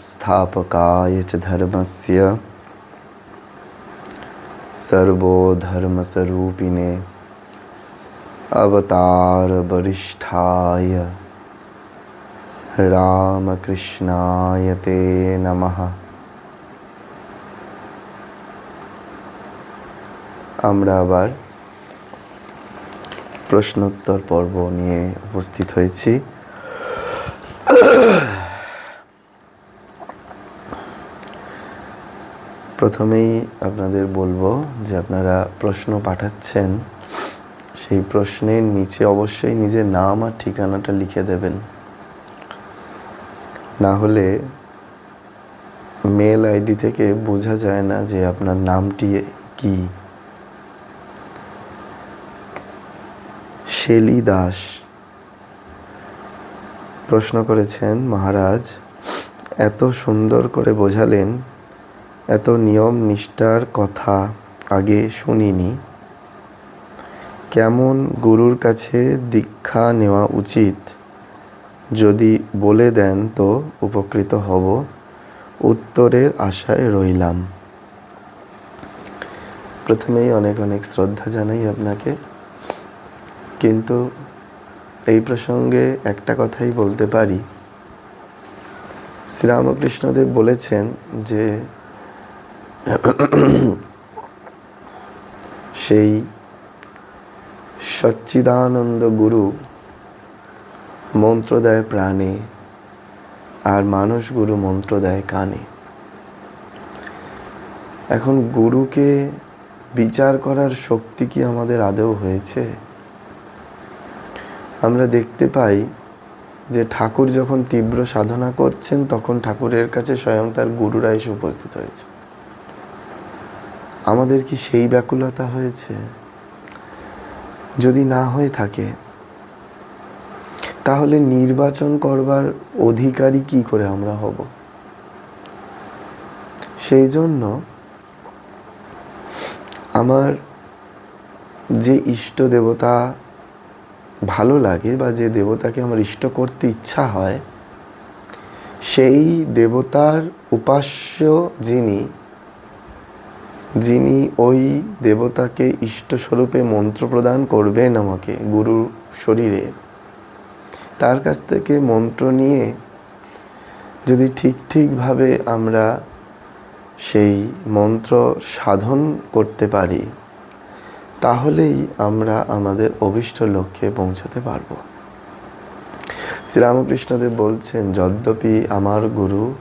स्थापकाय च धर्मस्य सर्वोधर्मस्वरूपिणे अवतारवरिष्ठाय রামকৃষ্ণায় তে নমঃ আমরা আবার প্রশ্নোত্তর পর্ব নিয়ে উপস্থিত হয়েছি প্রথমেই আপনাদের বলব যে আপনারা প্রশ্ন পাঠাচ্ছেন, সেই প্রশ্নের নিচে অবশ্যই নিজের নাম আর ঠিকানাটা লিখে দেবেন। না হলে মেল আইডি থেকে বোঝা যায় না যে আপনার নামটি কি। শেলি দাস প্রশ্ন করেছেন, মহারাজ, এত সুন্দর করে বোঝালেন এত নিয়ম নিষ্ঠার কথা আগে শুনিনি। কেমন গুরুর কাছে দীক্ষা নেওয়া উচিত? যদি বলে দেন তো উপকৃত হব। উত্তরের আশায় রইলাম। প্রথমেই অনেক অনেক শ্রদ্ধা জানাই আপনাকে। কিন্তু এই প্রসঙ্গে একটা কথাই বলতে পারি। শ্রীরামকৃষ্ণদেব বলেছেন যে সেই সচ্চিদানন্দ গুরু মন্ত্র দেয় প্রাণে আর মানুষ গুরু মন্ত্র দেয় কানে। এখন গুরুকে বিচার করার শক্তি কি আমাদের আদৌ হয়েছে? আমরা দেখতে পাই যে ঠাকুর যখন তীব্র সাধনা করছেন, তখন ঠাকুরের কাছে স্বয়ং তার গুরুরা এসে উপস্থিত হয়েছে। আমাদের কি সেই ব্যাকুলতা হয়েছে? যদি না হয়ে থাকে, তাহলে নির্বাচন করবার অধিকারী কি করে আমরা হব? সেই জন্য আমার যে ইষ্ট দেবতা ভালো লাগে বা যে দেবতাকে আমার ইষ্ট করতে ইচ্ছা হয়, সেই দেবতার উপাস্য যিনি যিনি ওই দেবতাকে ইষ্টস্বরূপে মন্ত্র প্রদান করবেন আমাকে গুরু শরীরে। তার কাছ থেকে মন্ত্র নিয়ে যদি ঠিক ঠিকভাবে আমরা সেই মন্ত্র সাধন করতে পারি, তাহলেই আমরা আমাদের অভিষ্ট লক্ষ্যে পৌঁছাতে পারব। শ্রীরামকৃষ্ণদেব বলছেন, যদ্যপি আমার গুরু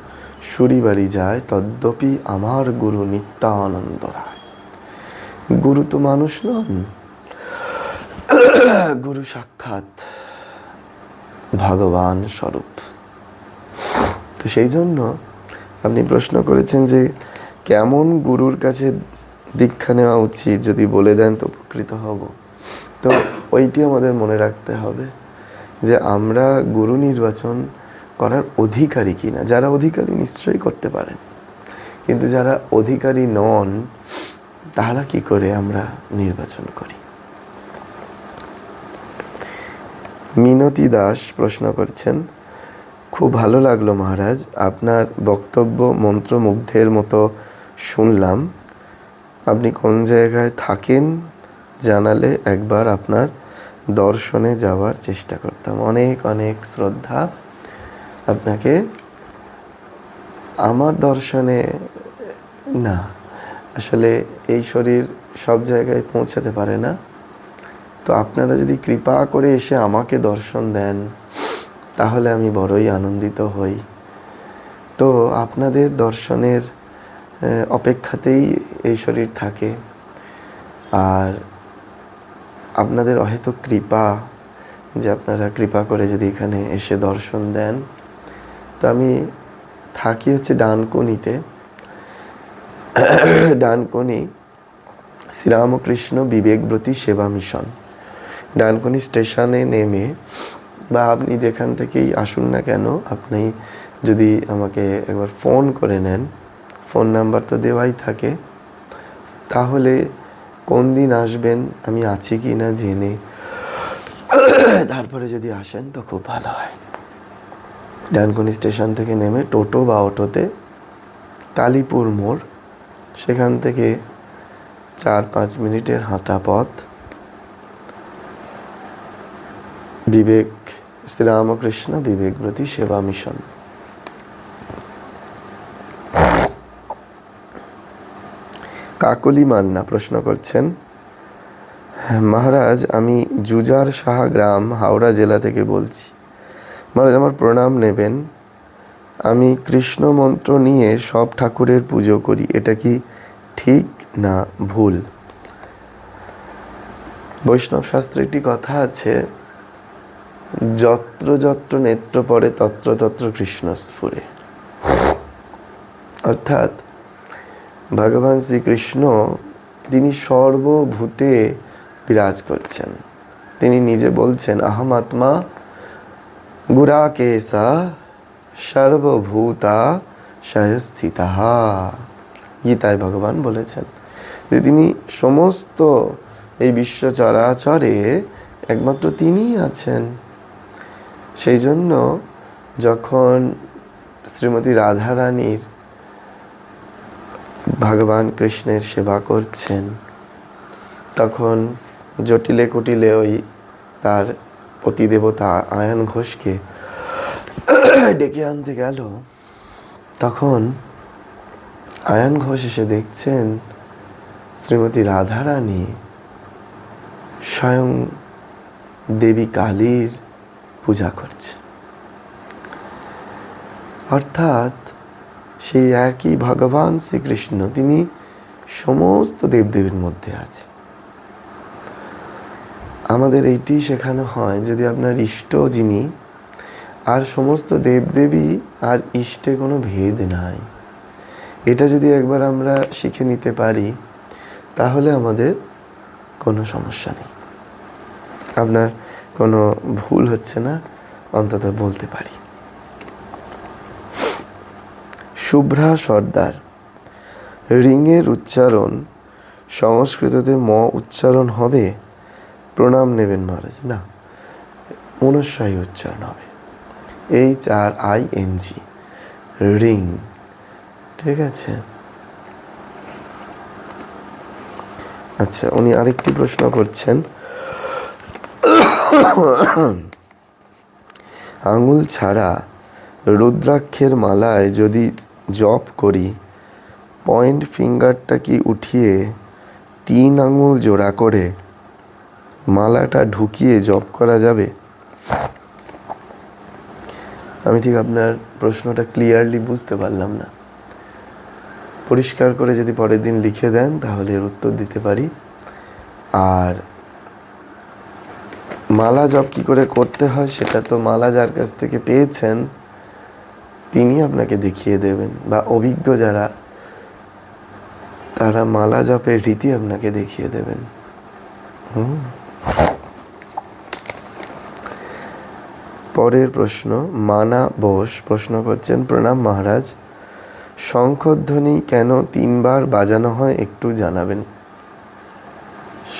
সুরি বাড়ি যায়, তদ্যপি আমার গুরু নিত্যানন্দ রায় গুরু তো মানুষ নন। গুরু সাক্ষাৎ ভগবান স্বরূপ। তো সেই জন্য আপনি প্রশ্ন করেছেন যে, কেমন গুরুর কাছে দীক্ষা নেওয়া উচিত? যদি বলে দেন তো উপকৃত হব। তো ওইটি আমাদের মনে রাখতে হবে যে, আমরা গুরু নির্বাচন করার অধিকারী কিনা? যারা অধিকারী নিশ্চয়ই করতে পারেন। কিন্তু যারা অধিকারী নন, তারা কি করে আমরা নির্বাচন করি? মিনতি দাস প্রশ্ন করছেন, খুব ভালো লাগল মহারাজ, আপনার বক্তব্য মন্ত্রমুগ্ধের মতো শুনলাম। আপনি কোন জায়গায় থাকেন জানালে একবার আপনার দর্শনে যাওয়ার চেষ্টা করতাম। অনেক অনেক শ্রদ্ধা। আপনাকে আমার দর্শনে না। আসলে এই শরীর সব জায়গায় পৌঁছাতে পারে না। তো আপনারা যদি কৃপা করে এসে আমাকে দর্শন দেন, তাহলে আমি বড়ই আনন্দিত হই। তো আপনাদের দর্শনের অপেক্ষাতেই এই শরীর থাকে। আর আপনাদের হয়তো কৃপা, যে আপনারা কৃপা করে যদি এখানে এসে দর্শন দেন তো আমি থাকি হচ্ছে ডানকনিতে। ডানকনি শ্রীরামকৃষ্ণ বিবেকব্রতী সেবা মিশন। ডানকনি স্টেশনে নেমে বা আপনি যেখান থেকেই আসুন না কেন, আপনি যদি আমাকে একবার ফোন করে নেন, ফোন নাম্বার তো দেওয়াই থাকে, তাহলে কোন দিন আসবেন, আমি আছি কি না জেনে তারপরে যদি আসেন তো খুব ভালো হয়। ডানকুনি স্টেশন থেকে নেমে টোটো বা অটোতে কালীপুর মোড়। সেখান থেকে চার পাঁচ মিনিটের হাঁটা পথ। বিবেক, শ্রীরামকৃষ্ণ বিবেকব্রতী সেবা মিশন। কাকলি মান্না প্রশ্ন করছেন, মহারাজ, আমি জুজার সাহা গ্রাম হাওড়া জেলা থেকে বলছি। মহারাজ, আমার প্রণাম নেবেন। আমি কৃষ্ণ মন্ত্র নিয়ে সব ঠাকুরের পুজো করি, এটা কি ঠিক না ভুল? বৈষ্ণব শাস্ত্রে একটি কথা আছে, যত্র যত্র নেত্র পড়ে তত্র তত্র কৃষ্ণ স্ফুরে অর্থাৎ ভগবান শ্রীকৃষ্ণ তিনি সর্বভূতে বিরাজ করছেন। তিনি নিজে বলছেন আহম আত্মা গুরা কেসা সর্বভূতা সহস্থিতা গীতায় ভগবান বলেছেন যে তিনি সমস্ত এই বিশ্ব চরাচরে একমাত্র তিনিই আছেন। সেই জন্য যখন শ্রীমতী রাধারানীর ভগবান কৃষ্ণের সেবা করছেন, তখন জটিলে কুটিলে ওই তার পতিদেবতা আয়ন ঘোষকে ডেকে আনতে গেল। তখন আয়ন ঘোষ এসে দেখছেন শ্রীমতী রাধারানী স্বয়ং দেবী কালীর পূজা করছে অর্থাৎ সেই একই ভগবান শ্রীকৃষ্ণ, তিনি সমস্ত দেবদেবীর মধ্যে আছে আমাদের এইটি শেখানো হয় যদি আপনার ইষ্ট যিনি, আর সমস্ত দেবদেবী আর ইষ্টে কোনো ভেদ নাই। এটা যদি একবার আমরা শিখে নিতে পারি, তাহলে আমাদের কোনো সমস্যা নেই। আপনার কোনো ভুল হচ্ছে না, অন্তত বলতে পারি। শুভ্রা সর্দার, রিংয়ের উচ্চারণ, সংস্কৃততে ম উচ্চারণ হবে? প্রণাম নেবেন মহারাজ। না মনস্বায়ী উচ্চারণ হবে। H R I N G ring. ঠিক আছে? আচ্ছা উনি আরেকটি প্রশ্ন করছেন। আঙুল ছাড়া রুদ্রাক্ষের মালায় যদি জপ করি, পয়েন্ট ফিঙ্গারটা কি উঠিয়ে তিন আঙুল জোড়া করে মালাটা ঢুকিয়ে জপ করা যাবে? আমি ঠিক আপনার প্রশ্নটা ক্লিয়ারলি বুঝতে পারলাম না। পরিষ্কার করে যদি পরের দিন লিখে দেন, তাহলে এর উত্তর দিতে পারি। আর মালা জপ কী করে করতে হয়, সেটা তো মালা যার কাছ থেকে পেয়েছেন তিনি আপনাকে দেখিয়ে দেবেন। বা অভিজ্ঞ যারা, তারা মালা জপের রীতি আপনাকে দেখিয়ে দেবেন। হুম। পরের প্রশ্ন, মানা বোস প্রশ্ন করছেন, প্রণাম মহারাজ, শঙ্খধ্বনি কেন তিনবার বাজানো হয় একটু জানাবেন।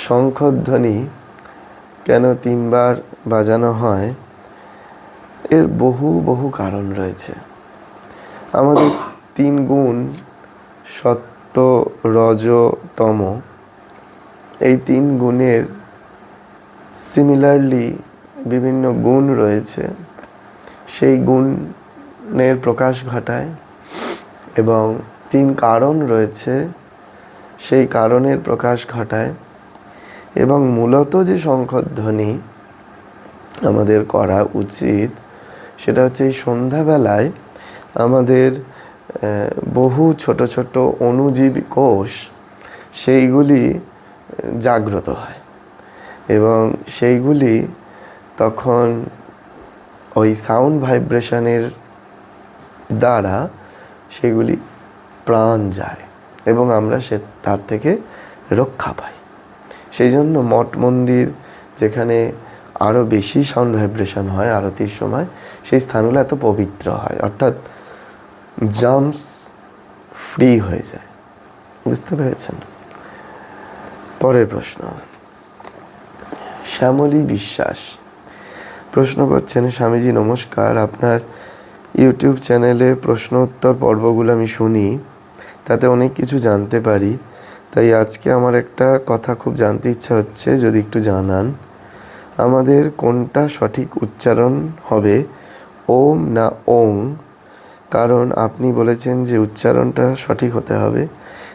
শঙ্খধ্বনি কেন তিনবার বাজানো হয়, এর বহু বহু কারণ রয়েছে। আমাদের তিন গুণ সত্য, রজ, তম, এই তিন গুণের সিমিলারলি বিভিন্ন গুণ রয়েছে। সেই গুণের প্রকাশ ঘটায় এবং তিন কারণ রয়েছে। সেই কারণের প্রকাশ ঘটায় এবং মূলত যে শঙ্খধ্বনি আমাদের করা উচিত, সেটা হচ্ছে এই সন্ধ্যাবেলায় আমাদের বহু ছোট ছোট অনুজীবী কোষ, সেইগুলি জাগ্রত হয়। এবং সেইগুলি তখন ওই সাউন্ড ভাইব্রেশনের দ্বারা সেগুলি প্রাণ যায় এবং আমরা সে তার থেকে রক্ষা পাই। সেই জন্য মঠ মন্দির যেখানে আরও বেশি সাউন্ড ভাইব্রেশন হয় আরতির সময়, সেই স্থানগুলো এত পবিত্র হয়, অর্থাৎ জামস ফ্রি হয়ে যায়। বুঝতে পেরেছেন? পরের প্রশ্ন। শ্যামলী বিশ্বাস। প্রশ্ন করছেন, স্বামীজি, নমস্কার। আপনার ইউটিউব চ্যানেলে প্রশ্ন উত্তর পর্বগুলো আমি শুনি, তাতে অনেক কিছু জানতে পারি। তাই আজকে আমার একটা কথা খুব জানতে ইচ্ছা হচ্ছে, যদি একটু জানান। আমাদের কোনটা সঠিক উচ্চারণ হবে? ওম না ওং? কারণ আপনি বলেছেন যে উচ্চারণটা সঠিক হতে হবে।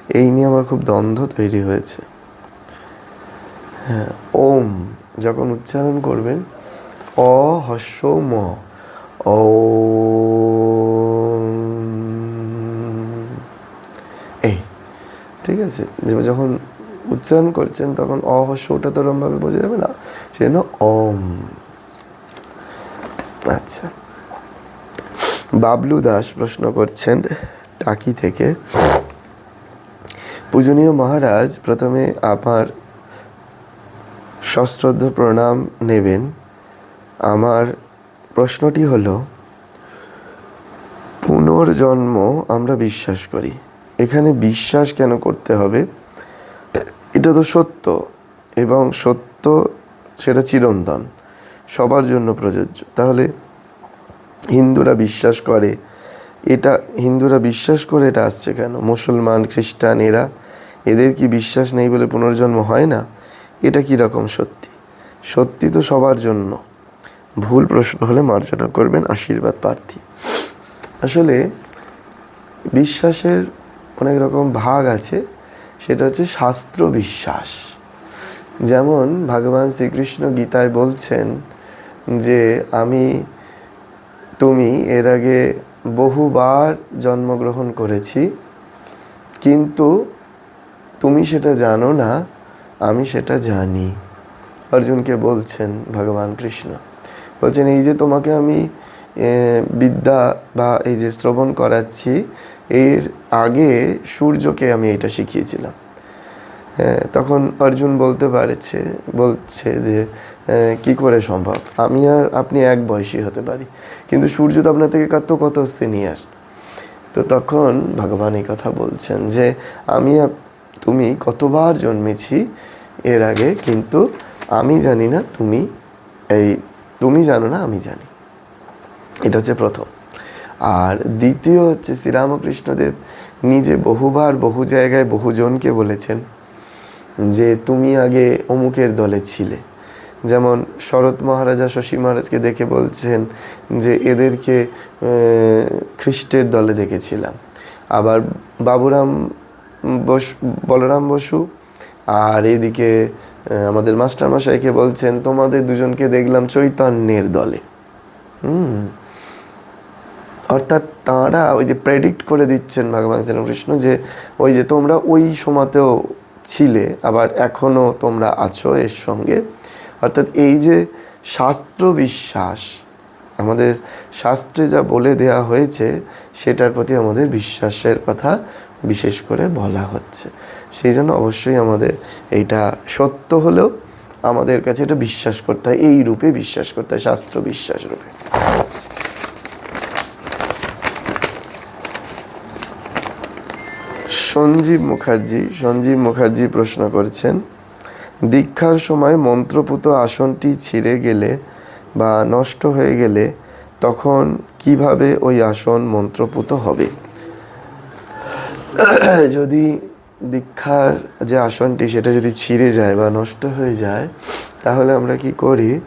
এই নিয়ে আমার খুব দ্বন্দ্ব তৈরি হয়েছে। হ্যাঁ ওম। যখন উচ্চারণ করবেন, অ, হস্য, ম ও এই, ঠিক আছে? যখন উচ্চারণ করছেন, তখন অহস্যটা তো ওরমভাবে বোঝা যাবে না, সেজন্য অম। আচ্ছা। বাবলু দাস প্রশ্ন করছেন টাকি থেকে, পূজনীয় মহারাজ, প্রথমে আমার সশ্রদ্ধ প্রণাম নেবেন। আমার প্রশ্নটি হলো, পুনর্জন্ম আমরা বিশ্বাস করি। এখানে বিশ্বাস কেন করতে হবে? এটা তো সত্য এবং সত্য সেটা চিরন্তন, সবার জন্য প্রযোজ্য। তাহলে হিন্দুরা বিশ্বাস করে এটা, হিন্দুরা বিশ্বাস করে এটা আসছে কেন? মুসলমান, খ্রিস্টান, এরা, এদের কি বিশ্বাস নেই বলে পুনর্জন্ম হয় না? এটা কি রকম সত্যি? সত্যি তো সবার জন্য। ভুল প্রশ্ন হলে মার্জনা করবেন আশীর্বাদ প্রার্থী। আসলে বিশ্বাসের অনেক রকম ভাগ আছে, সেটা হচ্ছে শাস্ত্র বিশ্বাস। যেমন ভগবান শ্রীকৃষ্ণ গীতায় বলছেন যে, আমি, তুমি এর আগে বহুবার জন্মগ্রহণ করেছি, কিন্তু তুমি সেটা জানো না আমি সেটা জানি। অর্জুনকে বলছেন ভগবান কৃষ্ণ। বলছেন, এই যে তোমাকে আমি বিদ্যা বা এই যে শ্রবণ করাচ্ছি, এর আগে সূর্যকে আমি এটা শিখিয়েছিলাম। তখন অর্জুন বলতে পারছে, বলছে যে কি করে সম্ভব? আমি আর আপনি এক বয়সী হতে পারি। কিন্তু সূর্য তো আপনার থেকে কত কত সিনিয়র? তো তখন ভগবান এই কথা বলছেন যে, আমি তুমি কতবার জন্মেছি এর আগে, কিন্তু আমি জানি না তুমি এই, তুমি জানো না, আমি জানি। এটা হচ্ছে প্রথম। আর দ্বিতীয় হচ্ছে শ্রীরামকৃষ্ণদেব নিজে বহুবার বহু জায়গায় বহুজনকে বলেছেন যে তুমি আগে অমুকের দলে ছিলে। যেমন শরৎ মহারাজা শশী মহারাজকে দেখে বলছেন যে এদেরকে খ্রিস্টের দলে দেখেছিলাম। আবার বাবুরাম বস বলরাম বসু আর এদিকে আমাদের মাস্টারমশাইকে বলছেন, তোমাদের দুজনকে দেখলাম চৈতন্যের দলে। হুম। অর্থাৎ তাঁরা ওই যে প্রেডিক্ট করে দিচ্ছেন ভগবান শ্রীরামকৃষ্ণ যে, ওই যে তোমরা ওই সময়তেও ছিলে, আবার এখনও তোমরা আছো এর সঙ্গে। অর্থাৎ এই যে শাস্ত্র বিশ্বাস, আমাদের শাস্ত্রে যা বলে দেয়া হয়েছে, সেটার প্রতি আমাদের বিশ্বাসের কথা বিশেষ করে বলা হচ্ছে। সেই জন্য অবশ্যই আমাদের এইটা সত্য হলেও আমাদের কাছে এটা বিশ্বাস করতে হয়, এই রূপে বিশ্বাস করতে হয়, শাস্ত্র বিশ্বাস রূপে। সঞ্জীব মুখার্জি সঞ্জীব মুখার্জি প্রশ্ন করছেন, দীক্ষার সময় মন্ত্রপুত আসনটি ছিঁড়ে গেলে বা নষ্ট হয়ে গেলে তখন কীভাবে ওই আসন মন্ত্রপুত হবে? যদি দীক্ষার যে আসনটি সেটা যদি ছিঁড়ে যায় বা নষ্ট হয়ে যায়, তাহলে আমরা কি করি?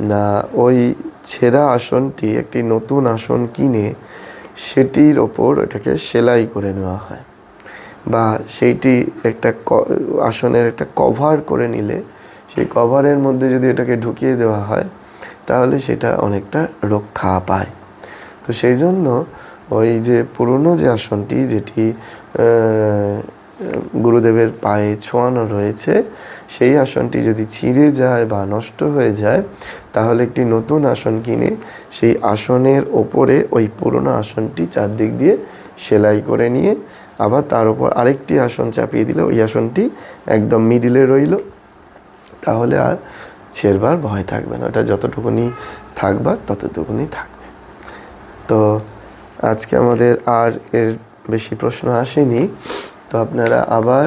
না, ওই ছেঁড়া আসনটি, একটি নতুন আসন কিনে সেটির ওপর এটাকে সেলাই করে নেওয়া হয়। বা সেইটি একটা আসনের একটা কভার করে নিলে, সেই কভারের মধ্যে যদি এটাকে ঢুকিয়ে দেওয়া হয়, তাহলে সেটা অনেকটা রক্ষা পায়। তো সেই জন্য ওই যে পুরনো যে আসনটি যেটি গুরুদেবের পায়ে ছোঁয়ানো রয়েছে, সেই আসনটি যদি ছিঁড়ে যায় বা নষ্ট হয়ে যায়, তাহলে একটি নতুন আসন কিনে সেই আসনের ওপরে ওই পুরনো আসনটি চারদিক দিয়ে সেলাই করে নিয়ে আবার তার উপর আরেকটি আসন চাপিয়ে দিলে ওই আসনটি একদম মিডিলে রইল। তাহলে আর ছেড়বার ভয় থাকবে না। ওটা যতটুকুনি থাকবার, ততটুকুনি থাকবে। তো আজকে আমাদের আর এর বেশি প্রশ্ন আসেনি, তো আপনারা আবার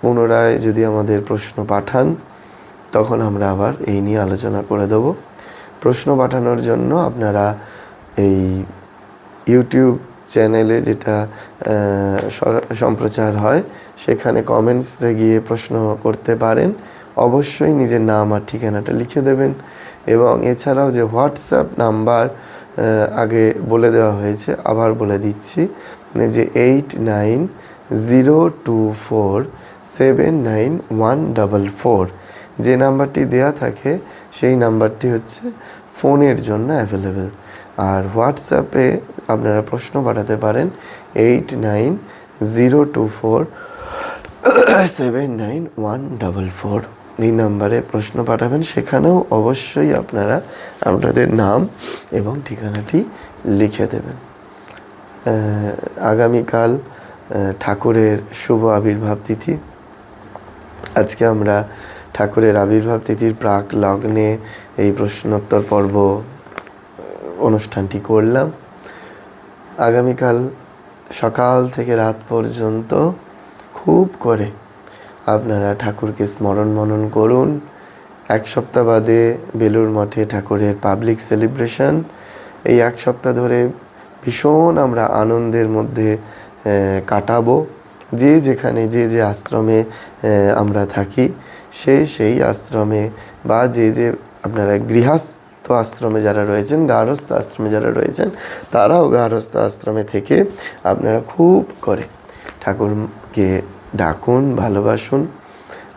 পুনরায় যদি আমাদের প্রশ্ন পাঠান, তখন আমরা আবার এই নিয়ে আলোচনা করে দেব। প্রশ্ন পাঠানোর জন্য আপনারা এই ইউটিউব চ্যানেলে যেটা সম্প্রচার হয়, সেখানে কমেন্টসে গিয়ে প্রশ্ন করতে পারেন। অবশ্যই নিজের নাম আর ঠিকানাটা লিখে দেবেন। এবং এছাড়াও যে হোয়াটসঅ্যাপ নাম্বার আগে বলে দেওয়া হয়েছে, আবার বলে দিচ্ছি, যে eight nine zero two four seven nine one double four যে নাম্বারটি দেয়া থাকে, সেই নাম্বারটি হচ্ছে ফোনের জন্য অ্যাভেলেবেল আর হোয়াটসঅ্যাপে আপনারা প্রশ্ন পাঠাতে পারেন eight nine zero two four seven nine one double four এই নাম্বারে প্রশ্ন পাঠাবেন, সেখানেও অবশ্যই আপনারা আপনাদের নাম এবং ঠিকানাটি লিখে দেবেন। আগামীকাল ঠাকুরের শুভ আবির্ভাব তিথি। আজকে আমরা ঠাকুরের আবির্ভাব তিথির প্রাক লগ্নে এই প্রশ্নোত্তর পর্ব অনুষ্ঠানটি করলাম। আগামীকাল সকাল থেকে রাত পর্যন্ত খুব করে আপনারা ঠাকুরকে স্মরণ মনন করুন। এক সপ্তাহ বাদে বেলুর মঠে ঠাকুরের পাবলিক সেলিব্রেশন এই এক সপ্তাহ ধরে ভীষণ আমরা আনন্দের মধ্যে কাটাবো। যে যেখানে যে যে আশ্রমে আমরা থাকি, সে সেই আশ্রমে বা যে যে আপনারা গৃহস্থ আশ্রমে যারা রয়েছেন, গার্হস্থ আশ্রমে যারা রয়েছেন, তারাও গার্হস্থ আশ্রমে থেকে আপনারা খুব করে ঠাকুরকে ডাকুন, ভালোবাসুন।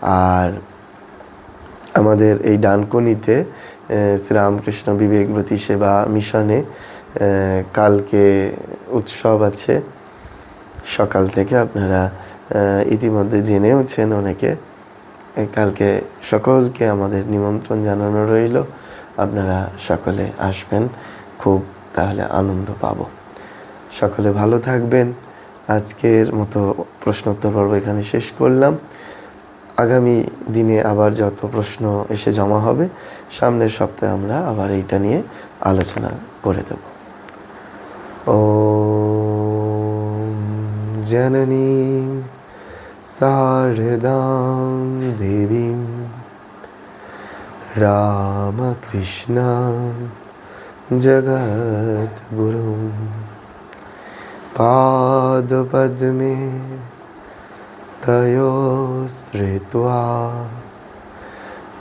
আর আমাদের এই ডানকনিতে শ্রীরামকৃষ্ণ বিবেকব্রতী সেবা মিশনে কালকে উৎসব আছে। সকাল থেকে আপনারা ইতিমধ্যে জেনেওছেন অনেকে। কালকে সকলকে আমাদের নিমন্ত্রণ জানানো রইল। আপনারা সকলে আসবেন, খুব তাহলে আনন্দ পাব। সকলে ভালো থাকবেন। আজকের মতো প্রশ্নোত্তর পর্ব এখানে শেষ করলাম। আগামী দিনে আবার যত প্রশ্ন এসে জমা হবে, সামনের সপ্তাহে আমরা আবার এইটা নিয়ে আলোচনা করে দেব। ও জননী শারদাং দেবীং রামকৃষ্ণ জগদ্গুরুং पादपद्मे तयोश्रित्वा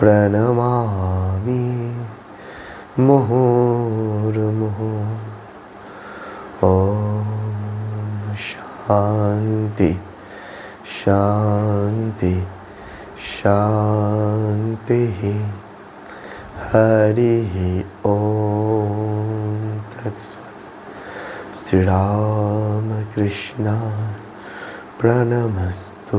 प्रणमामि मुहुर्मुहुः। ॐ शान्ति शान्ति शान्तिः। हरिः ॐ तत्स्व श्री राम कृष्णा प्रणमस्तु।